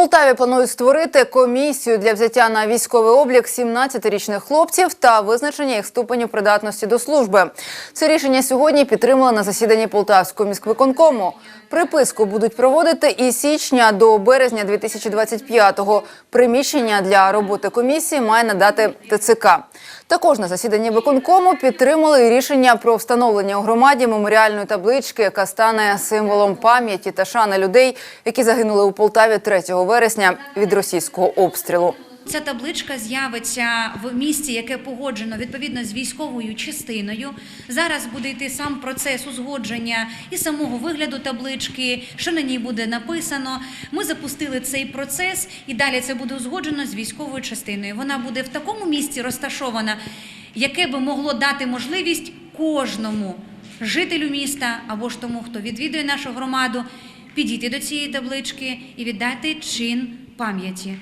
Полтаві планують створити комісію для взяття на військовий облік 17-річних хлопців та визначення їх ступеню придатності до служби. Це рішення сьогодні підтримали на засіданні Полтавського міськвиконкому. Приписку будуть проводити із січня до березня 2025-го. Приміщення для роботи комісії має надати ТЦК. Також на засіданні виконкому підтримали рішення про встановлення у громаді меморіальної таблички, яка стане символом пам'яті та шани людей, які загинули у Полтаві 3 вересня від російського обстрілу. Ця табличка з'явиться в місці, яке погоджено відповідно з військовою частиною. Зараз буде йти сам процес узгодження і самого вигляду таблички, що на ній буде написано. Ми запустили цей процес, і далі це буде узгоджено з військовою частиною. Вона буде в такому місці розташована, яке би могло дати можливість кожному жителю міста або ж тому, хто відвідує нашу громаду, підійти до цієї таблички і віддати чин пам'яті.